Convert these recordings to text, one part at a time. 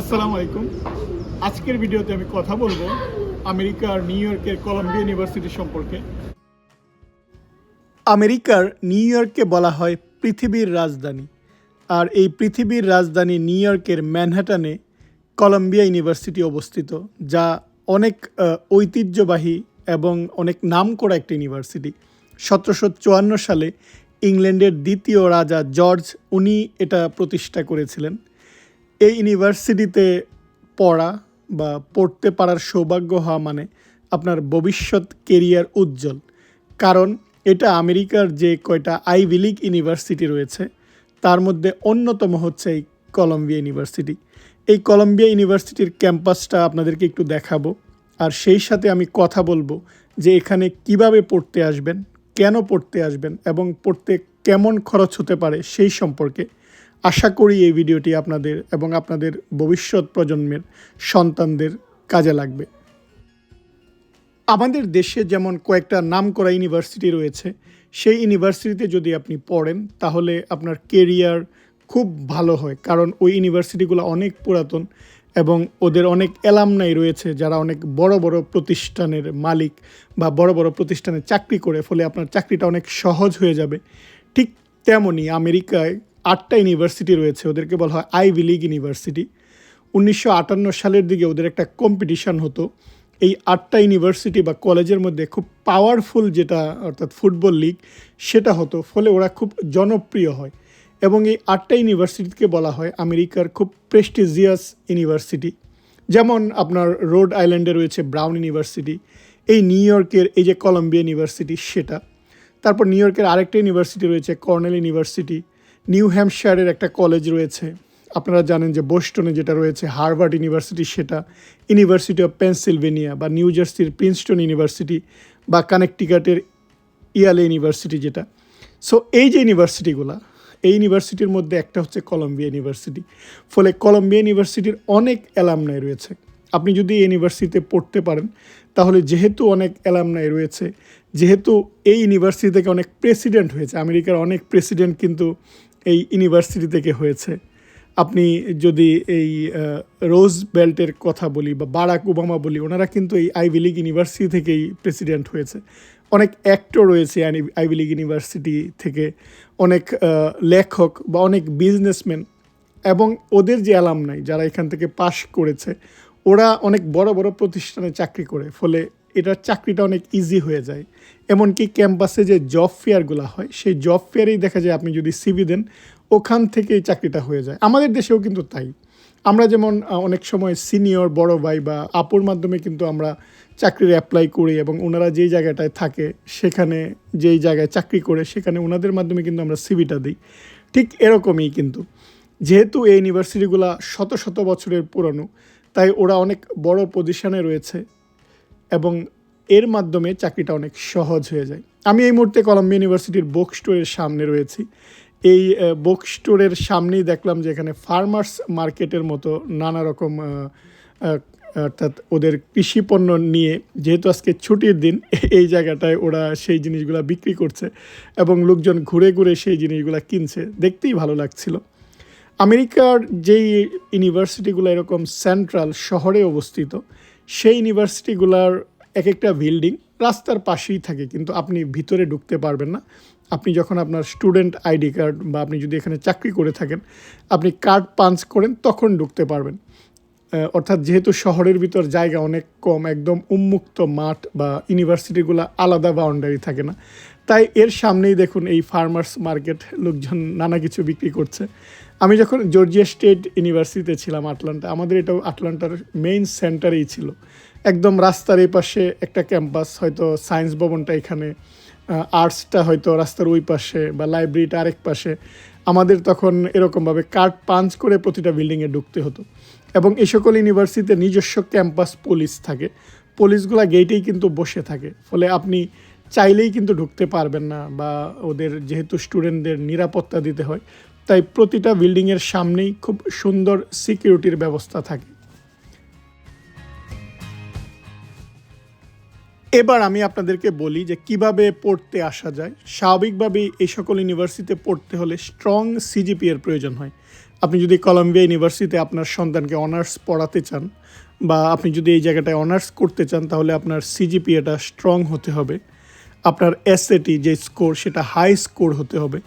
আসসালামু আলাইকুম। আজকের ভিডিওতে আমি কথা বলব আমেরিকার নিউ ইয়র্কের কলম্বিয়া ইউনিভার্সিটি সম্পর্কে। আমেরিকার নিউ ইয়র্ককে বলা হয় পৃথিবীর রাজধানী। আর এই পৃথিবীর রাজধানী নিউ ইয়র্কের ম্যানহাটানে কলম্বিয়া ইউনিভার্সিটি অবস্থিত, যা অনেক ঐতিহ্যবাহী এবং অনেক নামকরা একটা ইউনিভার্সিটি। সতেরোশো চুয়ান্ন সালে ইংল্যান্ডের দ্বিতীয় রাজা জর্জ, উনি এটা প্রতিষ্ঠা করেছিলেন। এই ইউনিভার্সিটিতে পড়া বা পড়তে পারার সৌভাগ্য হওয়া মানে আপনার ভবিষ্যৎ কেরিয়ার উজ্জ্বল। কারণ এটা আমেরিকার যে কয়টা আইভি লীগ ইউনিভার্সিটি রয়েছে, তার মধ্যে অন্যতম হচ্ছে এই কলম্বিয়া ইউনিভার্সিটি এই কলম্বিয়া ইউনিভার্সিটির ক্যাম্পাসটা আপনাদেরকে একটু দেখাবো, আর সেই সাথে আমি কথা বলব যে এখানে কীভাবে পড়তে আসবেন, কেন পড়তে আসবেন এবং পড়তে কেমন খরচ হতে পারে সেই সম্পর্কে। আশা করি এই ভিডিওটি আপনাদের এবং আপনাদের ভবিষ্যৎ প্রজন্মের সন্তানদের কাজে লাগবে। আমাদের দেশে যেমন কয়েকটা নামকরা ইউনিভার্সিটি রয়েছে, সেই ইউনিভার্সিটিতে যদি আপনি পড়েন, তাহলে আপনার কেরিয়ার খুব ভালো হয়। কারণ ওই ইউনিভার্সিটিগুলো অনেক পুরাতন এবং ওদের অনেক অ্যালামনাই রয়েছে, যারা অনেক বড় বড় প্রতিষ্ঠানের মালিক বা বড় বড় প্রতিষ্ঠানে চাকরি করে, ফলে আপনার চাকরিটা অনেক সহজ হয়ে যাবে। ঠিক তেমনই আমেরিকায় আটটা ইউনিভার্সিটি রয়েছে, ওদেরকে বলা হয় আইভি লীগ ইউনিভার্সিটি উনিশশো আটান্ন সালের দিকে ওদের একটা কম্পিটিশন হতো। এই আটটা ইউনিভার্সিটি বা কলেজের মধ্যে খুব পাওয়ারফুল যেটা, অর্থাৎ ফুটবল লিগ সেটা হতো, ফলে ওরা খুব জনপ্রিয় হয়। এবং এই আটটা ইউনিভার্সিটিকে বলা হয় আমেরিকার খুব প্রেস্টিজিয়াস ইউনিভার্সিটি। যেমন আপনার রোড আইল্যান্ডে রয়েছে ব্রাউন ইউনিভার্সিটি এই নিউ ইয়র্কের এই যে কলম্বিয়া ইউনিভার্সিটি সেটা। তারপর নিউ ইয়র্কের আরেকটা ইউনিভার্সিটি রয়েছে কর্নেল ইউনিভার্সিটি নিউ হ্যাম্পশায়ারের একটা কলেজ রয়েছে। আপনারা জানেন যে বোস্টনে যেটা রয়েছে হার্ভার্ড ইউনিভার্সিটি সেটা ইউনিভার্সিটি অফ পেনসিলভেনিয়া বা নিউ জার্সির প্রিন্সটন ইউনিভার্সিটি বা কানেকটিকাটের ইয়ালে ইউনিভার্সিটি যেটা। সো এই যে ইউনিভার্সিটিগুলো এই ইউনিভার্সিটির মধ্যে একটা হচ্ছে কলম্বিয়া ইউনিভার্সিটি ফলে কলম্বিয়া ইউনিভার্সিটির অনেক অ্যালামনাই রয়েছে। আপনি যদি ইউনিভার্সিটিতে পড়তে পারেন, তাহলে যেহেতু অনেক অ্যালামনাই রয়েছে, যেহেতু এই ইউনিভার্সিটি থেকে অনেক প্রেসিডেন্ট হয়েছে, আমেরিকার অনেক প্রেসিডেন্ট কিন্তু এই ইউনিভার্সিটি থেকে হয়েছে। আপনি যদি এই রোজ বেল্টের কথা বলি বা বারাক ওবামা বলি, ওনারা কিন্তু এই আইভি লীগ ইউনিভার্সিটি থেকেই প্রেসিডেন্ট হয়েছে। অনেক অ্যাক্টর রয়েছে আইভি লীগ ইউনিভার্সিটি থেকে। অনেক লেখক বা অনেক বিজনেসম্যান এবং ওদের যে অ্যালাম নাই যারা এখান থেকে পাশ করেছে, ওরা অনেক বড় বড় প্রতিষ্ঠানে চাকরি করে। ফলে এটার চাকরিটা অনেক ইজি হয়ে যায়। এমনকি ক্যাম্পাসে যে জব ফেয়ারগুলো হয়, সেই জব ফেয়ারেই দেখা যায় আপনি যদি সিবি দেন, ওখান থেকেই চাকরিটা হয়ে যায়। আমাদের দেশেও কিন্তু তাই। আমরা যেমন অনেক সময় সিনিয়র বড় ভাই বা আপুর মাধ্যমে কিন্তু আমরা চাকরির অ্যাপ্লাই করি এবং ওনারা যেই জায়গাটায় থাকে, সেখানে যেই জায়গায় চাকরি করে, সেখানে ওনাদের মাধ্যমে কিন্তু আমরা সিবিটা দিই। ঠিক এরকমই কিন্তু। যেহেতু এই ইউনিভার্সিটিগুলো শত শত বছরের পুরনো, তাই ওরা অনেক বড় পজিশনে রয়েছে। এবং এর মাধ্যমে চাকরিটা অনেক সহজ হয়ে যায়। আমি এই মুহূর্তে কলম্বিয়া ইউনিভার্সিটির বুক স্টোরের সামনে রয়েছি। এই বুক স্টোরের সামনেই দেখলাম যে এখানে ফার্মার্স মার্কেটের মতো নানা রকম অর্থাৎ ওদের কৃষি পণ্য নিয়ে যেহেতু আজকে ছুটির দিন, এই জায়গাটায় ওরা সেই জিনিসগুলো বিক্রি করছে এবং লোকজন ঘুরে ঘুরে সেই জিনিসগুলো কিনছে। দেখতেই ভালো লাগছিল। আমেরিকার যেই ইউনিভার্সিটিগুলো এরকম সেন্ট্রাল শহরে অবস্থিত সেই ইউনিভার্সিটিগুলার এক একটা বিল্ডিং রাস্তার পাশেই থাকে, কিন্তু আপনি ভিতরে ঢুকতে পারবেন না। আপনি যখন আপনার স্টুডেন্ট আইডি কার্ড বা আপনি যদি এখানে চাকরি করে থাকেন, আপনি কার্ড পাঞ্চ করেন, তখন ঢুকতে পারবেন। অর্থাৎ যেহেতু শহরের ভিতর জায়গা অনেক কম, একদম উন্মুক্ত মাঠ বা ইউনিভার্সিটিগুলো আলাদা বাউন্ডারি থাকে না। তাই এর সামনেই দেখুন এই ফার্মার্স মার্কেট লোকজন নানা কিছু বিক্রি করছে। আমি যখন জর্জিয়া স্টেট ইউনিভার্সিটিতে ছিলাম আটলান্টা আমাদের এটাও আটলান্টার মেইন সেন্টারেই ছিল। একদম রাস্তার এই পাশে একটা ক্যাম্পাস হয়তো সায়েন্স ভবনটা এখানে আর্টসটা হয়তো রাস্তার ওই পাশে বা লাইব্রেরিটা আরেক পাশে। আমাদের তখন এরকমভাবে কার্ড পাঞ্চ করে প্রতিটা বিল্ডিংয়ে ঢুকতে হতো। এবং এই সকল ইউনিভার্সিটিতে নিজস্ব ক্যাম্পাস পুলিশ থাকে। পুলিশগুলা গেটেই কিন্তু বসে থাকে। ফলে আপনি চাইলেই কিন্তু ঢুকতে পারবেন না বা ওদের যেহেতু স্টুডেন্টদের নিরাপত্তা দিতে হয়, তাই প্রতিটা বিল্ডিংয়ের সামনেই খুব সুন্দর সিকিউরিটির ব্যবস্থা থাকে। এবার আমি আপনাদেরকে বলি যে কীভাবে পড়তে আসা যায়। স্বাভাবিকভাবেই এই সকল ইউনিভার্সিটিতে পড়তে হলে স্ট্রং সিজিপি এর প্রয়োজন হয়। আপনি যদি কলম্বিয়া ইউনিভার্সিটিতে আপনার সন্তানকে অনার্স পড়াতে চান বা আপনি যদি এই জায়গাটায় অনার্স করতে চান, তাহলে আপনার সিজিপিএটা স্ট্রং হতে হবে। আপনার এসএটি যে স্কোর সেটা হাই স্কোর হতে হবে।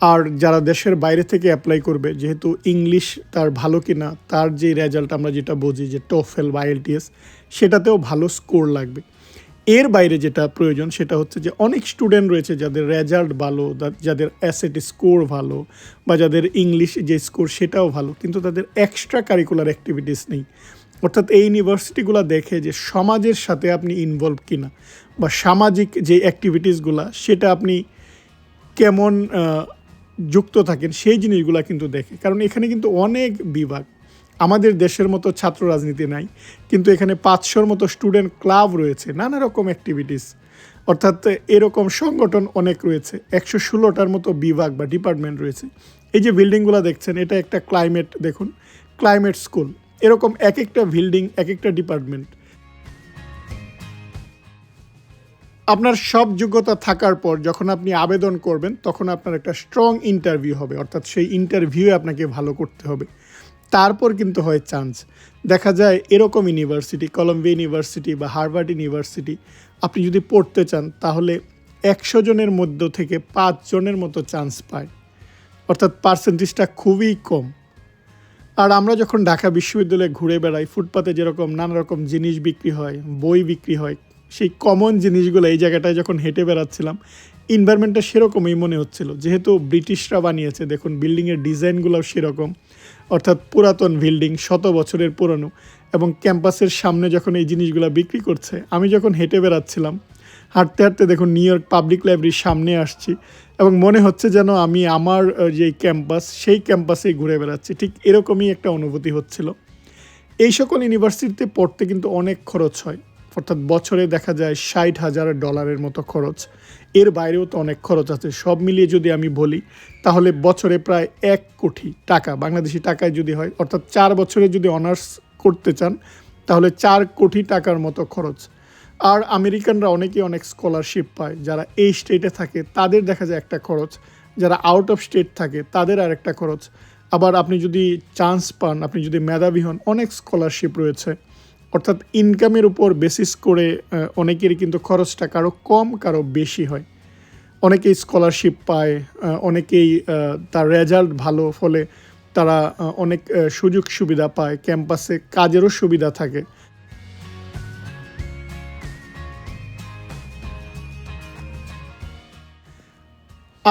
আর যারা দেশের বাইরে থেকে অ্যাপ্লাই করবে, যেহেতু ইংলিশ তার ভালো কি না তার যে রেজাল্ট আমরা যেটা বুঝি যে টোফেল বা এলটিএস সেটাতেও ভালো স্কোর লাগবে। এর বাইরে যেটা প্রয়োজন, সেটা হচ্ছে যে অনেক স্টুডেন্ট রয়েছে যাদের রেজাল্ট ভালো যাদের অ্যাসেট স্কোর ভালো, বা যাদের ইংলিশ যে স্কোর সেটাও ভালো, কিন্তু তাদের এক্সট্রা কারিকুলার অ্যাক্টিভিটিস নেই। অর্থাৎ এই ইউনিভার্সিটিগুলো দেখে যে সমাজের সাথে আপনি ইনভলভ কিনা বা সামাজিক যে অ্যাক্টিভিটিসগুলো সেটা আপনি কেমন যুক্ত থাকেন, সেই জিনিসগুলো কিন্তু দেখে। কারণ এখানে কিন্তু অনেক বিভাগ। আমাদের দেশের মতো ছাত্র রাজনীতি নাই, কিন্তু এখানে পাঁচশোর মতো স্টুডেন্ট ক্লাব রয়েছে, নানা রকম অ্যাক্টিভিটিস অর্থাৎ এরকম সংগঠন অনেক রয়েছে, একশো ষোলোটার মতো বিভাগ বা ডিপার্টমেন্ট রয়েছে। এই যে বিল্ডিংগুলো দেখছেন, এটা একটা ক্লাইমেট দেখুন ক্লাইমেট স্কুল এরকম এক একটা বিল্ডিং এক একটা ডিপার্টমেন্ট আপনার সব যোগ্যতা থাকার পর যখন আপনি আবেদন করবেন, তখন আপনার একটা স্ট্রং ইন্টারভিউ হবে। অর্থাৎ সেই ইন্টারভিউয়ে আপনাকে ভালো করতে হবে। তারপর কিন্তু হয় চান্স দেখা যায় এরকম ইউনিভার্সিটি কলম্বিয়া ইউনিভার্সিটি বা হার্ভার্ড ইউনিভার্সিটি আপনি যদি পড়তে চান, তাহলে একশো জনের মধ্য থেকে পাঁচ জনের মতো চান্স পায়। অর্থাৎ পার্সেন্টেজটা খুবই কম। আর আমরা যখন ঢাকা বিশ্ববিদ্যালয়ে ঘুরে বেড়াই, ফুটপাতে যেরকম নানা রকম জিনিস বিক্রি হয়, বই বিক্রি হয়, সেই কমন জিনিসগুলো এই জায়গাটায় যখন হেঁটে বেড়াচ্ছিলাম ইনভায়রনমেন্টটা সেরকমই মনে হচ্ছিল। যেহেতু ব্রিটিশরা বানিয়েছে, দেখুন বিল্ডিংয়ের ডিজাইনগুলোও সেরকম, অর্থাৎ পুরাতন বিল্ডিং, শত বছরের পুরনো, এবং ক্যাম্পাসের সামনে যখন এই জিনিসগুলো বিক্রি করছে, আমি যখন হেঁটে বেড়াচ্ছিলাম, হাঁটতে হাঁটতে দেখুন নিউ ইয়র্ক পাবলিক লাইব্রেরির সামনে আসছি এবং মনে হচ্ছে যেন আমি আমার যে ক্যাম্পাস, সেই ক্যাম্পাসেই ঘুরে বেড়াচ্ছি। ঠিক এরকমই একটা অনুভূতি হচ্ছিল। এই সকল ইউনিভার্সিটিতে পড়তে কিন্তু অনেক খরচ হয়। অর্থাৎ বছরে দেখা যায় ষাট হাজার ডলারের মতো খরচ। এর বাইরেও তো অনেক খরচ আছে। সব মিলিয়ে যদি আমি বলি, তাহলে বছরে প্রায় এক কোটি টাকা, বাংলাদেশি টাকায় যদি হয়, অর্থাৎ চার বছরে যদি অনার্স করতে চান, তাহলে চার কোটি টাকার মতো খরচ। আর আমেরিকানরা অনেকেই অনেক স্কলারশিপ পায়, যারা এই স্টেটে থাকে, তাদের দেখা যায় একটা খরচ। যারা আউট অফ স্টেট থাকে, তাদের আর একটা খরচ। আবার আপনি যদি চান্স পান, আপনি যদি মেধাবী হন, অনেক স্কলারশিপ রয়েছে। অর্থাৎ ইনকামের উপর বেসিস করে অনেকেরই কিন্তু খরচটা কারও কম, কারও বেশি হয়। অনেকেই স্কলারশিপ পায় অনেকেই তার রেজাল্ট ভালো, ফলে তারা অনেক সুযোগ সুবিধা পায় ক্যাম্পাসে কাজেরও সুবিধা থাকে।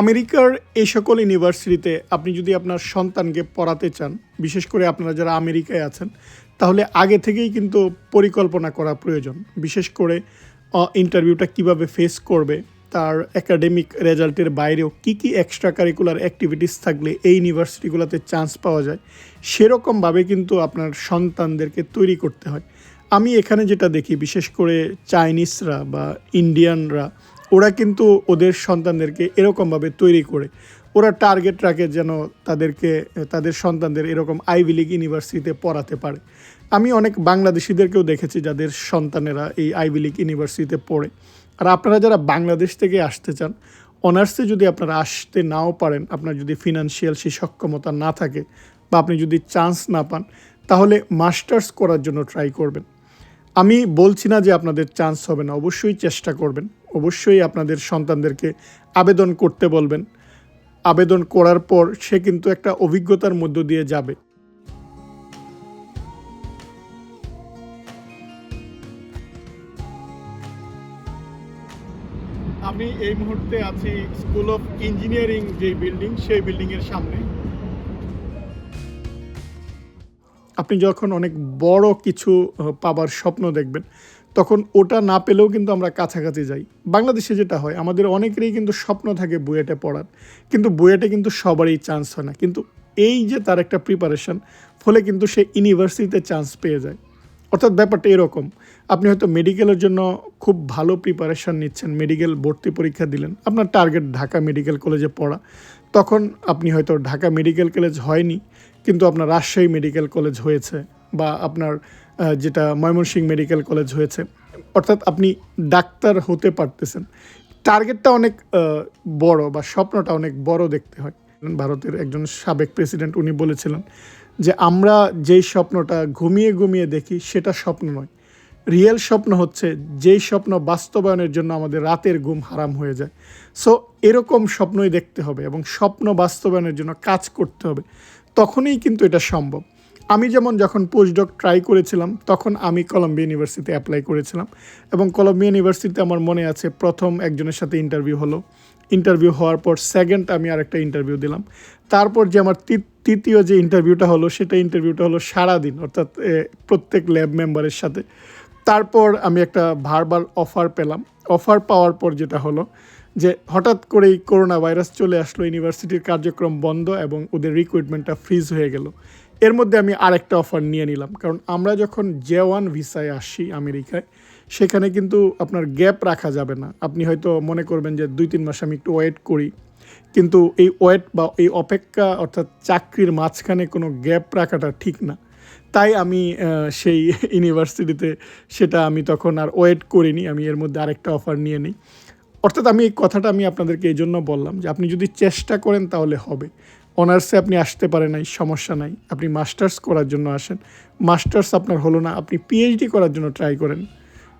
আমেরিকার এই সকল ইউনিভার্সিটিতে আপনি যদি আপনার সন্তানকে পড়াতে চান, বিশেষ করে আপনারা যারা আমেরিকায় আছেন, তাহলে আগে থেকেই কিন্তু পরিকল্পনা করা প্রয়োজন। বিশেষ করে ইন্টারভিউটা কীভাবে ফেস করবে, তার একাডেমিক রেজাল্টের বাইরেও কি কি এক্সট্রা কারিকুলার অ্যাক্টিভিটিস থাকলে এই ইউনিভার্সিটিগুলোতে চান্স পাওয়া যায়, সেরকমভাবে কিন্তু আপনার সন্তানদেরকে তৈরি করতে হয়। আমি এখানে যেটা দেখি, বিশেষ করে চাইনিজরা বা ইন্ডিয়ানরা ওরা কিন্তু ওদের সন্তানদেরকে এরকমভাবে তৈরি করে। ওরা টার্গেট রাখে যেন তাদেরকে, তাদের সন্তানদের এরকম আইভি লিগ ইউনিভার্সিটিতে পড়াতে পারে। আমি অনেক বাংলাদেশিদেরকেও দেখেছি যাদের সন্তানেরা এই আইভি লিগ ইউনিভার্সিটিতে পড়ে। আর আপনারা যারা বাংলাদেশ থেকে আসতে চান, অনার্সে যদি আপনারা আসতে নাও পারেন, আপনার যদি ফিনান্সিয়াল সেই সক্ষমতা না থাকে বা আপনি যদি চান্স না পান, তাহলে মাস্টার্স করার জন্য ট্রাই করবেন। আমি বলছি না যে আপনাদের চান্স হবে না, অবশ্যই চেষ্টা করবেন। অবশ্যই আপনাদের সন্তানদেরকে আবেদন করতে বলবেন। আবেদন করার পর সে কিন্তু একটা অভিজ্ঞতার মধ্য দিয়ে যাবে। আমি এই মুহূর্তে আছি স্কুল অফ ইঞ্জিনিয়ারিং যে বিল্ডিং, সেই বিল্ডিংয়ের সামনে। আপনি যখন অনেক বড় কিছু পাবার স্বপ্ন দেখবেন তখন ওটা না পেলেও কিন্তু আমরা কাছাকাছি যাই। বাংলাদেশে যেটা হয়, আমাদের অনেকেরই কিন্তু স্বপ্ন থাকে বুয়েটে পড়ার। কিন্তু বুয়েটে কিন্তু সবারই চান্স হয় না। কিন্তু এই যে তার একটা প্রিপারেশন ফলে কিন্তু সে ইউনিভার্সিটিতে চান্স পেয়ে যায়। অর্থাৎ ব্যাপারটা এরকম, আপনি হয়তো মেডিকেলের জন্য খুব ভালো প্রিপারেশন নিচ্ছেন মেডিকেল ভর্তি পরীক্ষা দিলেন, আপনার টার্গেট ঢাকা মেডিকেল কলেজে পড়া। তখন আপনি হয়তো ঢাকা মেডিকেল কলেজ হয়নি, কিন্তু আপনার রাজশাহী মেডিকেল কলেজ হয়েছে, বা আপনার যেটা ময়মনসিংহ মেডিকেল কলেজ হয়েছে। অর্থাৎ আপনি ডাক্তার হতে পারতেছেন। টার্গেটটা অনেক বড় বা স্বপ্নটা অনেক বড় দেখতে হয়। ভারতের একজন সাবেক প্রেসিডেন্ট উনি বলেছিলেন যে, আমরা যেই স্বপ্নটা ঘুমিয়ে ঘুমিয়ে দেখি, সেটা স্বপ্ন নয়। রিয়েল স্বপ্ন হচ্ছে যেই স্বপ্ন বাস্তবায়নের জন্য আমাদের রাতের ঘুম হারাম হয়ে যায়। সো এরকম স্বপ্নই দেখতে হবে এবং স্বপ্ন বাস্তবায়নের জন্য কাজ করতে হবে। তখনই কিন্তু এটা সম্ভব। আমি যেমন যখন পোস্টডক ট্রাই করেছিলাম, তখন আমি কলম্বিয়া ইউনিভার্সিটিতে অ্যাপ্লাই করেছিলাম এবং কলম্বিয়া ইউনিভার্সিটিতে আমার মনে আছে প্রথম একজনের সাথে ইন্টারভিউ হলো। ইন্টারভিউ হওয়ার পর সেকেন্ড আমি আরেকটা ইন্টারভিউ দিলাম। তারপর যে আমার তৃতীয় যে ইন্টারভিউটা হলো, সেটা ইন্টারভিউটা হলো সারাদিন, অর্থাৎ প্রত্যেক ল্যাব মেম্বারের সাথে। তারপর আমি একটা ভার্বাল অফার পেলাম। অফার পাওয়ার পর যেটা হলো যে, হঠাৎ করেই করোনা ভাইরাস চলে আসলো ইউনিভার্সিটির কার্যক্রম বন্ধ এবং ওদের রিক্রুটমেন্টটা ফ্রিজ হয়ে গেল। এর মধ্যে আমি আরেকটা অফার নিয়ে নিলাম। কারণ আমরা যখন জে ওয়ান ভিসায় আসি আমেরিকায়, সেখানে কিন্তু আপনার গ্যাপ রাখা যাবে না। আপনি হয়তো মনে করবেন যে দুই, তিন মাস আমি একটু ওয়েট করি। কিন্তু এই ওয়েট বা এই অপেক্ষা অর্থাৎ চাকরির মাঝখানে কোনো গ্যাপ রাখাটা ঠিক না। তাই আমি সেই ইউনিভার্সিটিতে সেটা আমি তখন আর ওয়েট করিনি। আমি এর মধ্যে আরেকটা অফার নিয়ে নিই। অর্থাৎ আমি এই কথাটা আমি আপনাদেরকে এই জন্য বললাম যে আপনি যদি চেষ্টা করেন তাহলে হবে। অনার্সে আপনি আসতে পারেন নাই, সমস্যা নাই। আপনি মাস্টার্স করার জন্য আসেন। মাস্টার্স আপনার হলো না, আপনি পিএইচডি করার জন্য ট্রাই করেন।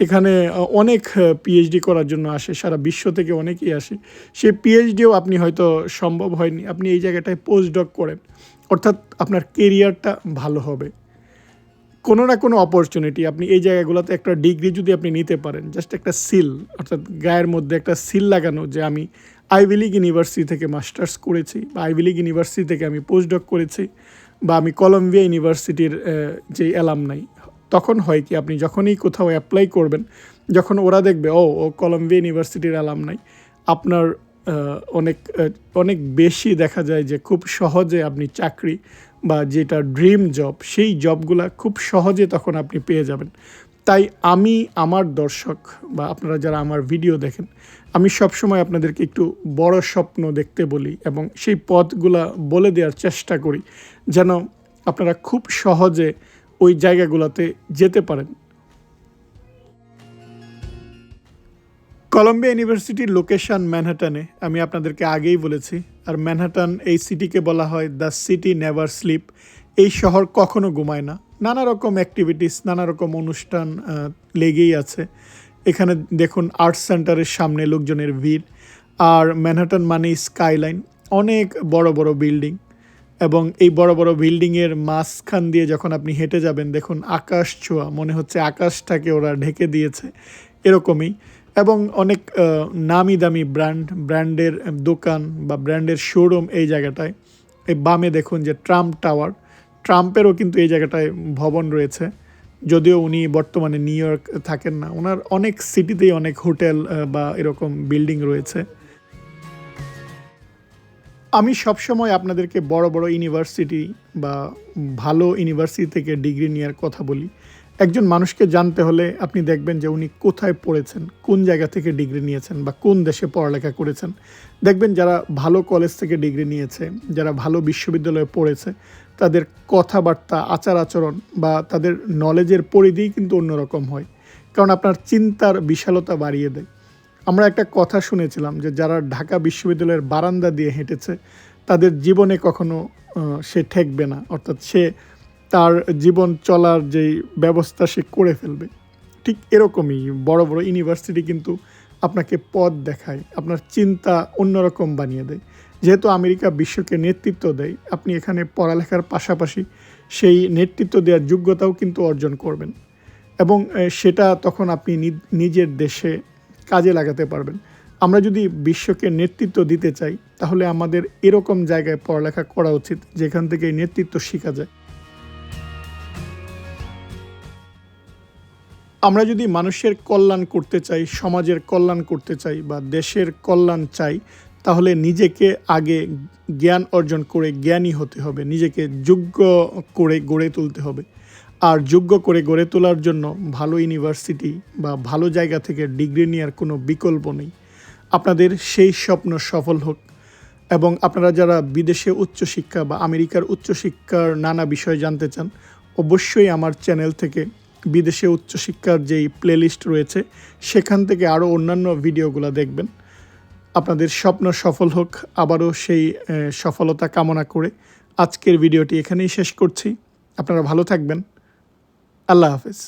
এখানে অনেক পিএইচডি করার জন্য আসে, সারা বিশ্ব থেকে অনেকেই আসে। সেই পিএইচডিও আপনি হয়তো সম্ভব হয়নি, আপনি এই জায়গাটায় পোস্ট ডক করেন। অর্থাৎ আপনার কেরিয়ারটা ভালো হবে। কোনো না কোনো অপরচুনিটি আপনি এই জায়গাগুলোতে একটা ডিগ্রি যদি আপনি নিতে পারেন জাস্ট একটা সিল অর্থাৎ গায়ের মধ্যে একটা সিল লাগানো যে আমি আইভি লীগ ইউনিভার্সিটি থেকে মাস্টার্স করেছি, বা আইভি লীগ ইউনিভার্সিটি থেকে আমি পোস্টডক করেছি, বা আমি কলম্বিয়া ইউনিভার্সিটির যে অ্যালাম নাই তখন হয় কি, আপনি যখনই কোথাও অ্যাপ্লাই করবেন, যখন ওরা দেখবে, ও ও কলম্বিয়া ইউনিভার্সিটির অ্যালাম নাই আপনার অনেক অনেক বেশি দেখা যায় যে খুব সহজে আপনি চাকরি বা যেটা ড্রিম জব সেই জবগুলা খুব সহজে তখন আপনি পেয়ে যাবেন। তাই আমি, আমার দর্শক, বা আপনারা যারা আমার ভিডিও দেখেন আমি সবসময় আপনাদেরকে একটু বড় স্বপ্ন দেখতে বলি এবং সেই পথগুলা বলে দেওয়ার চেষ্টা করি যেন আপনারা খুব সহজে ওই জায়গাগুলোতে যেতে পারেন। কলম্বিয়া ইউনিভার্সিটির লোকেশন ম্যানহাটানে আমি আপনাদেরকে আগেই বলেছি, আর ম্যানহাটান এই সিটিকে বলা হয় দ্য সিটি নেভার স্লিপ। এই শহর কখনো ঘুমায় না। নানা রকম অ্যাক্টিভিটিস নানা রকম অনুষ্ঠান লেগেই আছে। এখানে দেখুন আর্টস সেন্টারের সামনে লোকজনের ভিড় আর ম্যানহাটান মানে স্কাইলাইন, অনেক বড় বড় বিল্ডিং এবং এই বড় বড় বিল্ডিংয়ের মাঝখান দিয়ে যখন আপনি হেঁটে যাবেন, দেখুন আকাশ ছোঁয়া, মনে হচ্ছে আকাশটাকে ওরা ঢেকে দিয়েছে, এরকমই এবং অনেক নামি দামি ব্র্যান্ড, ব্র্যান্ডের দোকান বা ব্র্যান্ডের শোরুম এই জায়গাটায়। এই বামে দেখুন যে ট্রাম্প টাওয়ার, ট্রাম্পেরও কিন্তু এই জায়গাটায় ভবন রয়েছে। যদিও উনি বর্তমানে নিউ ইয়র্ক থাকেন না, ওনার অনেক সিটিতেই অনেক হোটেল বা এরকম বিল্ডিং রয়েছে। আমি সবসময় আপনাদেরকে বড় বড় ইউনিভার্সিটি বা ভালো ইউনিভার্সিটি থেকে ডিগ্রি নেওয়ার কথা বলি। একজন মানুষকে জানতে হলে আপনি দেখবেন যে উনি কোথায় পড়েছেন, কোন জায়গা থেকে ডিগ্রি নিয়েছেন, বা কোন দেশে পড়ালেখা করেছেন। দেখবেন যারা ভালো কলেজ থেকে ডিগ্রি নিয়েছে, যারা ভালো বিশ্ববিদ্যালয়ে পড়েছে তাদের কথাবার্তা আচার আচরণ বা তাদের নলেজের পরিধিই কিন্তু অন্যরকম হয়। কারণ আপনার চিন্তার বিশালতা বাড়িয়ে দেয়। আমরা একটা কথা শুনেছিলাম যে যারা ঢাকা বিশ্ববিদ্যালয়ের বারান্দা দিয়ে হেঁটেছে, তাদের জীবনে কখনো সে ঠেকবে না। অর্থাৎ সে তার জীবন চলার যেই ব্যবস্থা সে করে ফেলবে। ঠিক এরকমই বড় বড় ইউনিভার্সিটি কিন্তু আপনাকে পথ দেখায়, আপনার চিন্তা অন্যরকম বানিয়ে দেয়। যেহেতু আমেরিকা বিশ্বকে নেতৃত্ব দেয়, আপনি এখানে পড়ালেখার পাশাপাশি সেই নেতৃত্ব দেওয়ার যোগ্যতাও কিন্তু অর্জন করবেন। এবং সেটা তখন আপনি নিজের দেশে কাজে লাগাতে পারবেন। আমরা যদি বিশ্বকে নেতৃত্ব দিতে চাই, তাহলে আমাদের এরকম জায়গায় পড়ালেখা করা উচিত, যেখান থেকে নেতৃত্ব শেখা যায়। আমরা যদি মানুষের কল্যাণ করতে চাই, সমাজের কল্যাণ করতে চাই বা দেশের কল্যাণ চাই তাহলে নিজেকে আগে জ্ঞান অর্জন করে জ্ঞানী হতে হবে। নিজেকে যোগ্য করে গড়ে তুলতে হবে। আর যোগ্য করে গড়ে তোলার জন্য ভালো ইউনিভার্সিটি বা ভালো জায়গা থেকে ডিগ্রি নেওয়ার কোনো বিকল্প নেই। আপনাদের সেই স্বপ্ন সফল হোক এবং আপনারা যারা বিদেশে উচ্চশিক্ষা বা আমেরিকার উচ্চশিক্ষার নানা বিষয় জানতে চান, অবশ্যই আমার চ্যানেল থেকে বিদেশে উচ্চশিক্ষার যেই প্লেলিস্ট রয়েছে, সেখান থেকে আরও অন্যান্য ভিডিওগুলো দেখবেন। আপনাদের স্বপ্ন সফল হোক, আবারও সেই সফলতা কামনা করে আজকের ভিডিওটি এখানেই শেষ করছি। আপনারা ভালো থাকবেন। আল্লাহ হাফেজ।